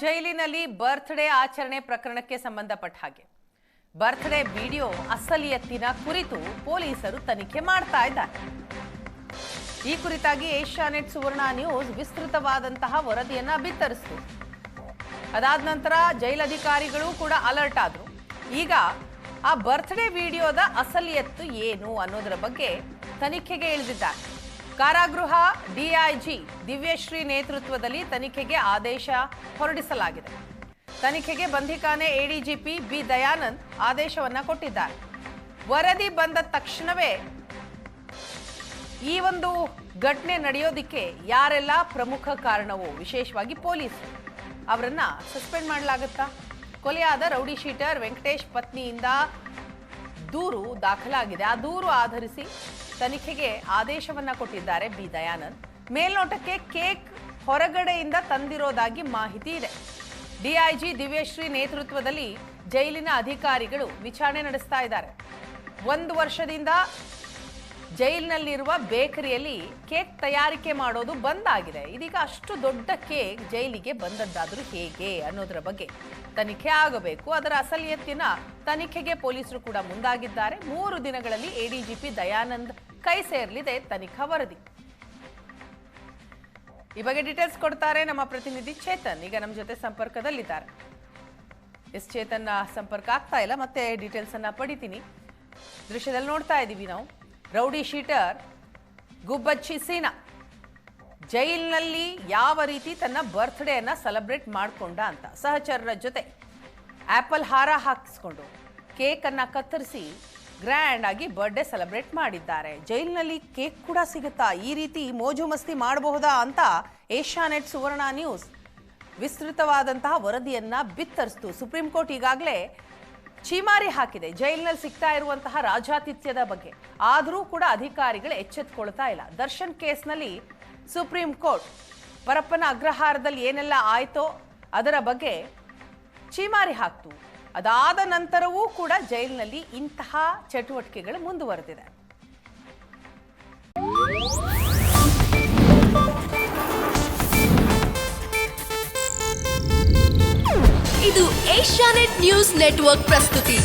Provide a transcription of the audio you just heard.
ಜೈಲಿನಲ್ಲಿ ಬರ್ತ್ಡೇ ಆಚರಣೆ ಪ್ರಕರಣಕ್ಕೆ ಸಂಬಂಧಪಟ್ಟ ಹಾಗೆ. ಬರ್ತ್ಡೇ ವಿಡಿಯೋ ಅಸಲಿಯತ್ತಿನ ಕುರಿತು ಪೊಲೀಸರು ತನಿಖೆ ಮಾಡ್ತಾ ಇದ್ದಾರೆ. ಈ ಕುರಿತಾಗಿ ಏಷ್ಯಾನೆಟ್ ಸುವರ್ಣ ನ್ಯೂಸ್ ವಿಸ್ತೃತವಾದಂತಹ ವರದಿಯನ್ನ ಬಿತ್ತರಿಸಿತು ಅದಾದ ನಂತರ ಜೈಲಧಿಕಾರಿಗಳು ಕೂಡ ಅಲರ್ಟ್ ಆದ್ರು. ಈಗ ಆ ಬರ್ತ್ಡೇ ವಿಡಿಯೋದ ಅಸಲಿಯತ್ತು ಏನು ಅನ್ನೋದರ ಬಗ್ಗೆ ತನಿಖೆಗೆ ಇಳಿದಿದ್ದಾರೆ. ಕಾರಾಗೃಹ ಡಿಐಜಿ ದಿವ್ಯಶ್ರೀ ನೇತೃತ್ವದಲ್ಲಿ ತನಿಖೆಗೆ ಆದೇಶ ಹೊರಡಿಸಲಾಗಿದೆ. ತನಿಖೆಗೆ ಬಂಧಿಖಾನೆ ಎಡಿಜಿಪಿ ಬಿ ದಯಾನಂದ್ ಆದೇಶವನ್ನ ಕೊಟ್ಟಿದ್ದಾರೆ. ವರದಿ ಬಂದ ತಕ್ಷಣವೇ ಈ ಒಂದು ಘಟನೆ ನಡೆಯೋದಿಕ್ಕೆ ಯಾರೆಲ್ಲ ಪ್ರಮುಖ ಕಾರಣವು, ವಿಶೇಷವಾಗಿ ಪೊಲೀಸ್ ಅವರನ್ನ ಸಸ್ಪೆಂಡ್ ಮಾಡಲಾಗುತ್ತಾ? ಕೊಲೆಯಾದ ರೌಡಿ ಶೀಟರ್ ವೆಂಕಟೇಶ್ ಪತ್ನಿಯಿಂದ ದೂರು ದಾಖಲಾಗಿದೆ. ಆ ದೂರು ಆಧರಿಸಿ ತನಿಖೆಗೆ ಆದೇಶವನ್ನ ಕೊಟ್ಟಿದ್ದಾರೆ ಬಿ. ದಯಾನಂದ್. ಮೇಲ್ನೋಟಕ್ಕೆ ಕೇಕ್ ಹೊರಗಡೆಯಿಂದ ತಂದಿರೋದಾಗಿ ಮಾಹಿತಿ ಇದೆ. ಡಿಐಜಿ ದಿವ್ಯಶ್ರೀ ನೇತೃತ್ವದಲ್ಲಿ ಜೈಲಿನ ಅಧಿಕಾರಿಗಳು ವಿಚಾರಣೆ ನಡೆಸ್ತಾ ಇದ್ದಾರೆ. ಒಂದು ವರ್ಷದಿಂದ ಜೈಲಿನಲ್ಲಿರುವ ಬೇಕರಿಯಲ್ಲಿ ಕೇಕ್ ತಯಾರಿಕೆ ಮಾಡೋದು ಬಂದ್ ಆಗಿದೆ. ಇದೀಗ ಅಷ್ಟು ದೊಡ್ಡ ಕೇಕ್ ಜೈಲಿಗೆ ಬಂದದ್ದಾದ್ರೂ ಹೇಗೆ ಅನ್ನೋದರ ಬಗ್ಗೆ ತನಿಖೆ ಆಗಬೇಕು. ಅದರ ಅಸಲಿಯತ್ತಿನ ತನಿಖೆಗೆ ಪೊಲೀಸರು ಕೂಡ ಮುಂದಾಗಿದ್ದಾರೆ. ಮೂರು ದಿನಗಳಲ್ಲಿ ಎಡಿಜಿಪಿ ದಯಾನಂದ್ ಕೈ ಸೇರಲಿದೆ ತನಿಖಾ ವರದಿ. ಈ ಬಗ್ಗೆ ಡೀಟೇಲ್ಸ್ ಕೊಡ್ತಾರೆ ನಮ್ಮ ಪ್ರತಿನಿಧಿ ಚೇತನ್. ಈಗ ನಮ್ಮ ಜೊತೆ ಸಂಪರ್ಕದಲ್ಲಿದ್ದಾರೆ. ಎಸ್ ಚೇತನ್ ಸಂಪರ್ಕ ಆಗ್ತಾ ಇಲ್ಲ, ಮತ್ತೆ ಡೀಟೇಲ್ಸ್ ಅನ್ನ ಪಡಿತೀನಿ. ದೃಶ್ಯದಲ್ಲಿ ನೋಡ್ತಾ ಇದ್ದೀವಿ ನಾವು. ರೌಡಿ ಶೀಟರ್ ಗುಬ್ಬಚ್ಚಿ ಸೀನಾ ಜೈಲ್ನಲ್ಲಿ ಯಾವ ರೀತಿ ತನ್ನ ಬರ್ತ್ಡೇಯನ್ನ ಸೆಲೆಬ್ರೇಟ್ ಮಾಡಿಕೊಂಡ ಅಂತ. ಸಹಚರರ ಜೊತೆ ಆಪಲ್ ಹಾರ ಹಾಕಿಸ್ಕೊಂಡು ಕೇಕನ್ನು ಕತ್ತರಿಸಿ ಗ್ರ್ಯಾಂಡ್ ಆಗಿ ಬರ್ಡೇ ಸೆಲೆಬ್ರೇಟ್ ಮಾಡಿದ್ದಾರೆ. ಜೈಲಿನಲ್ಲಿ ಕೇಕ್ ಕೂಡ ಸಿಗುತ್ತಾ? ಈ ರೀತಿ ಮೋಜು ಮಸ್ತಿ ಮಾಡಬಹುದಾ ಅಂತ ಏಷ್ಯಾನೆಟ್ ಸುವರ್ಣ ನ್ಯೂಸ್ ವಿಸ್ತೃತವಾದಂತಹ ವರದಿಯನ್ನ ಬಿತ್ತರಿಸ್ತು. ಸುಪ್ರೀಂ ಕೋರ್ಟ್ ಈಗಾಗಲೇ ಚೀಮಾರಿ ಹಾಕಿದೆ. ಜೈಲಿನಲ್ಲಿ ಸಿಗ್ತಾ ಇರುವಂತಹ ರಾಜಾತಿಥ್ಯದ ಬಗ್ಗೆ. ಆದರೂ ಕೂಡ ಅಧಿಕಾರಿಗಳು ಎಚ್ಚೆತ್ತುಕೊಳ್ತಾ ಇಲ್ಲ. ದರ್ಶನ್ ಕೇಸ್ನಲ್ಲಿ ಸುಪ್ರೀಂ ಕೋರ್ಟ್ ಪರಪ್ಪನ ಅಗ್ರಹಾರದಲ್ಲಿ ಏನೆಲ್ಲ ಆಯಿತೋ ಅದರ ಬಗ್ಗೆ ಚೀಮಾರಿ ಹಾಕ್ತು. ಅದಾದ ನಂತರವೂ ಕೂಡ ಜೈಲಿನಲ್ಲಿ ಇಂತಹ ಚಟುವಟಿಕೆಗಳು ಮುಂದುವರೆದಿದೆ. ಇದು ಏಷ್ಯಾನೆಟ್ ನ್ಯೂಸ್ ನೆಟ್ವರ್ಕ್ ಪ್ರಸ್ತುತಿ.